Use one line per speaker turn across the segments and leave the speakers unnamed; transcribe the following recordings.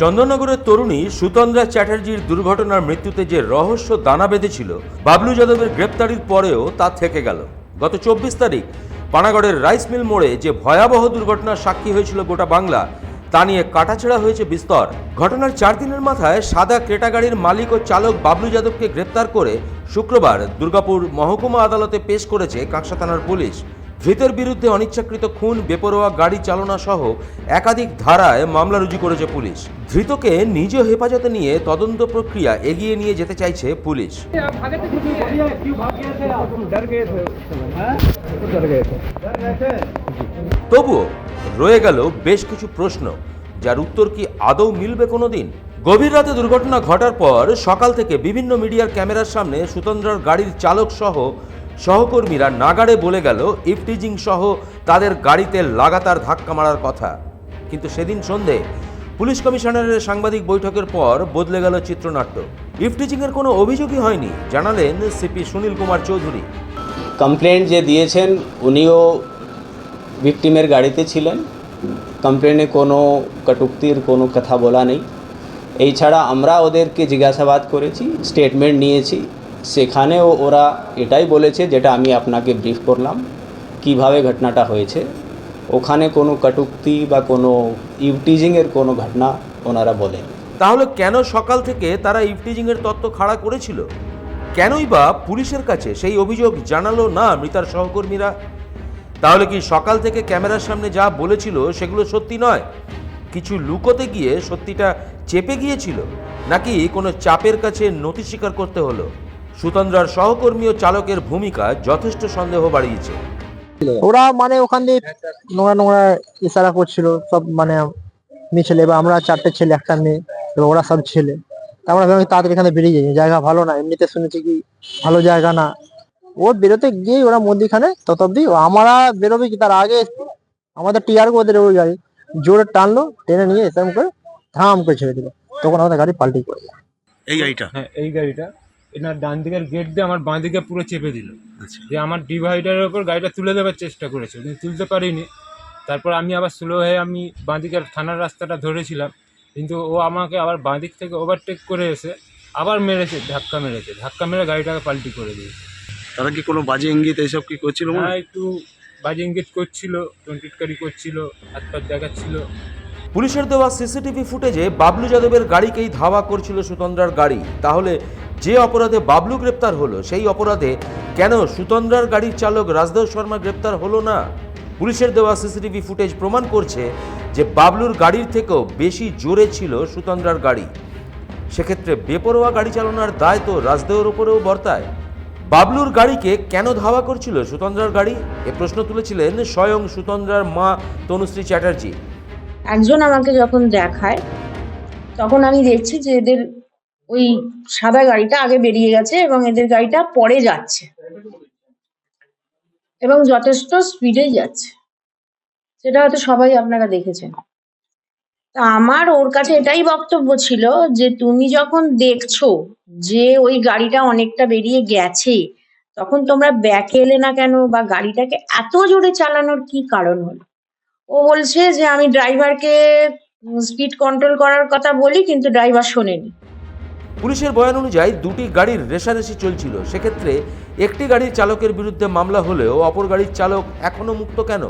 চন্দননগরের তরুণী সুতন্দ্রা চ্যাটার্জির দুর্ঘটনার মৃত্যুতে যে রহস্য দানা বেঁধেছিল, বাবলু যাদবের গ্রেপ্তারির পরেও তা থেকে গেল। গত চব্বিশ তারিখ, পানাগড়ের রাইস মিল মোড়ে যে ভয়াবহ দুর্ঘটনার সাক্ষী হয়েছিল গোটা বাংলা, তা নিয়ে কাটাছেড়া হয়েছে বিস্তর। ঘটনার চার দিনের মাথায় সাদা ক্রেটা গাড়ির মালিক ও চালক বাবলু যাদবকে গ্রেপ্তার করে শুক্রবার দুর্গাপুর মহকুমা আদালতে পেশ করেছে কাঁকসা থানার পুলিশ। ধৃতের বিরুদ্ধে অনিচ্ছাকৃত খুন, বেপরোয়া গাড়ি চালনা সহ একাধিক ধারায় মামলা রুজু করেছে পুলিশ। ধৃতকে নিজ হেফাজতে নিয়ে তদন্ত প্রক্রিয়া এগিয়ে নিয়ে যেতে চাইছে পুলিশ। তবুও রয়ে গেল বেশ কিছু প্রশ্ন, যার উত্তর কি আদৌ মিলবে কোনো দিন গভীর রাতে দুর্ঘটনা ঘটার পর সকাল থেকে বিভিন্ন মিডিয়ার ক্যামেরার সামনে সুতন্দ্রার গাড়ির চালক সহ সহকর্মীরা নাগাড়ে বলে গেল, ইফটিজিং সহ তাদের গাড়িতে লাগাতার ধাক্কা মারার কথা। কিন্তু সেদিন সন্ধে পুলিশ কমিশনারের সাংবাদিক বৈঠকের পর বদলে গেল চিত্রনাট্য। ইফটিজিংয়ের কোনো অভিযোগই হয়নি, জানালেন সিপি সুনীল কুমার চৌধুরী।
কমপ্লেন যে দিয়েছেন, উনিও ভিকটিমের গাড়িতে ছিলেন। কমপ্লেনে কোনো কটুক্তির কোনো কথা বলা নেই। এই ছাড়া আমরা ওদেরকে জিজ্ঞাসাবাদ করেছি, স্টেটমেন্ট নিয়েছি। সেখানেও ওরা এটাই বলেছে যেটা আমি আপনাকে ব্রিফ করলাম, কীভাবে ঘটনাটা হয়েছে। ওখানে কোনো কটুক্তি বা কোনো ইউটিজিংয়ের কোনো ঘটনা ওনারা বলেন।
তাহলে কেন সকাল থেকে তারা ইফটিজিং এর তত্ত্ব খাড়া করেছিল? কেনই বা পুলিশের কাছে সেই অভিযোগ জানালো না মৃতার সহকর্মীরা? তাহলে কি সকাল থেকে ক্যামেরার সামনে যা বলেছিল সেগুলো সত্যি নয়? কিছু লুকোতে গিয়ে সত্যিটা চেপে গিয়েছিল? নাকি কোনো চাপের কাছে নথি স্বীকার করতে হলো? সুতন্দ্রার সহকর্মী ও চালকের ভূমিকা যথেষ্ট সন্দেহ বাড়িয়েছে।
ওরা মানে ওখান দিয়ে নোংরা নোংরা ইশারা করছিল সব মানে মেয়ে ছেলে এবার আমরা চারটে ছেলে একটা মেয়ে এবার ওরা সব ছেলে। আমরা ভাবলাম তাড়াতাড়ি এখানে বেরিয়ে যাই জায়গা ভালো না এমনিতে শুনেছি কি ভালো জায়গা না। ও বেরোতে গিয়ে ওরা মধ্যিখানে তত অব্দি আমরা বেরোবে কি তার আগে আমাদের টিয়ার ওদের ওই গাড়ি জোরে টানলো টেনে নিয়ে এসে করে ধাম করে ছেড়ে দিল। তখন আমাদের গাড়ি পাল্টি করে
এই গাড়িটা?
হ্যাঁ এই গাড়িটা। এনার ডান দিকের গেট দিয়ে আমার বাঁ দিকে পুরো চেপে দিল। যে আমার ডিভাইডারের ওপর গাড়িটা তুলে দেওয়ার চেষ্টা করেছে। কিন্তু তুলতে পারিনি। তারপর আমি আবার স্লো হয়ে আমি বাঁ দিকের থানার রাস্তাটা ধরেছিলাম। কিন্তু ও আমাকে আবার বাঁ দিক থেকে ওভারটেক করে এসে আবার মেরেছে ধাক্কা মেরেছে। ধাক্কা মেরে গাড়িটাকে পাল্টি করে দিয়েছে।
তারা কি কোনো বাজে ইঙ্গিত এইসব কি করছিল?
হ্যাঁ? একটু বাজে ইঙ্গিত করছিল টোয়েন্টিটকারি করছিল হাত পাত দেখাচ্ছিল।
পুলিশের দেওয়া সিসিটিভি ফুটেজে বাবলু যাদবের গাড়িকেই ধাওয়া করছিল সুতন্দ্রার গাড়ি। তাহলে যে অপরাধে বাবলু গ্রেপ্তার হলো, সেই অপরাধে কেন সুতন্দ্রার গাড়ির চালক রাজদেব শর্মা গ্রেপ্তার হলো না? পুলিশের দেওয়া সিসিটিভি ফুটেজ প্রমাণ করছে যে বাবলুর গাড়ির থেকেও বেশি জোরে ছিল সুতন্দ্রার গাড়ি। সেক্ষেত্রে বেপরোয়া গাড়ি চালানোর দায় তো রাজদেওর উপরেও বর্তায়। বাবলুর গাড়িকে কেন ধাওয়া করছিল সুতন্দ্রার গাড়ি? এ প্রশ্ন তুলেছিলেন স্বয়ং সুতন্দ্রার মা তনুশ্রী চ্যাটার্জি।
একজন আমাকে যখন দেখায়, তখন আমি দেখছি যে এদের ওই সাদা গাড়িটা আগে বেরিয়ে গেছে এবং এদের গাড়িটা পরে যাচ্ছে এবং যথেষ্ট স্পিডে যাচ্ছে। সেটা হয়তো সবাই আপনারা দেখেছেন। তা আমার ওর কাছে এটাই বক্তব্য ছিল যে তুমি যখন দেখছ যে ওই গাড়িটা অনেকটা বেরিয়ে গেছে, তখন তোমরা ব্যাকে এলে না কেন বা গাড়িটাকে এত জোরে চালানোর কি কারণ হলো? ও বলছে যে আমি ড্রাইভারকে স্পিড কন্ট্রোল করার কথা বলি, কিন্তু ড্রাইভার শোনেনি।
পুলিশের বয়ান অনুযায়ী দুটি গাড়ির রেশারেশি চলছিল। সেক্ষেত্রে একটি গাড়ির চালকের বিরুদ্ধে মামলা হলেও অপর গাড়ির চালক এখনও মুক্ত কেন?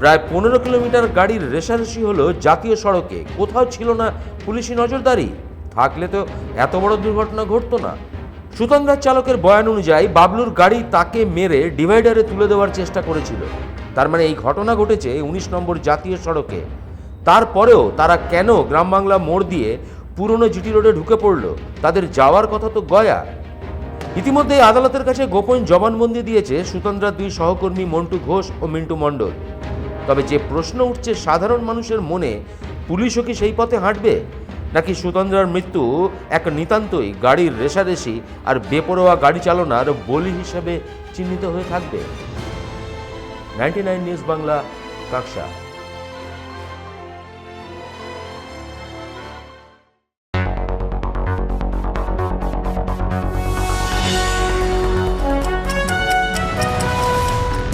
প্রায় পনেরো কিলোমিটার গাড়ির রেশারেশি হলো জাতীয় সড়কে। কোথাও ছিল না পুলিশি নজরদারি। থাকলে তো এত বড় দুর্ঘটনা ঘটতো না। সুতন্দ্রার চালকের বয়ান অনুযায়ী বাবলুর গাড়ি তাকে মেরে ডিভাইডারে তুলে দেওয়ার চেষ্টা করেছিল। তার মানে এই ঘটনা ঘটেছে উনিশ নম্বর জাতীয় সড়কে। তারপরেও তারা কেন গ্রাম বাংলা মোড় দিয়ে পুরনো জিটি রোডে ঢুকে পড়ল? তাদের যাওয়ার কথা তো গয়া। ইতিমধ্যে আদালতের কাছে গোপন জবানবন্দি দিয়েছে সুতন্দ্রার দুই সহকর্মী মন্টু ঘোষ ও মিন্টু মণ্ডল। তবে যে প্রশ্ন উঠছে সাধারণ মানুষের মনে, পুলিশও কি সেই পথে হাঁটবে? নাকি সুতন্দ্রার মৃত্যু এক নিতান্তই গাড়ির রেশারেশি আর বেপরোয়া গাড়ি চালনার বলি হিসেবে চিহ্নিত হয়ে থাকবে? নাইনটি নাইন নিউজ বাংলা কাকসা।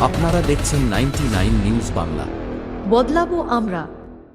আপনারা দেখছেন নাইনটি নিউজ বাংলা। বদলাবো আমরা।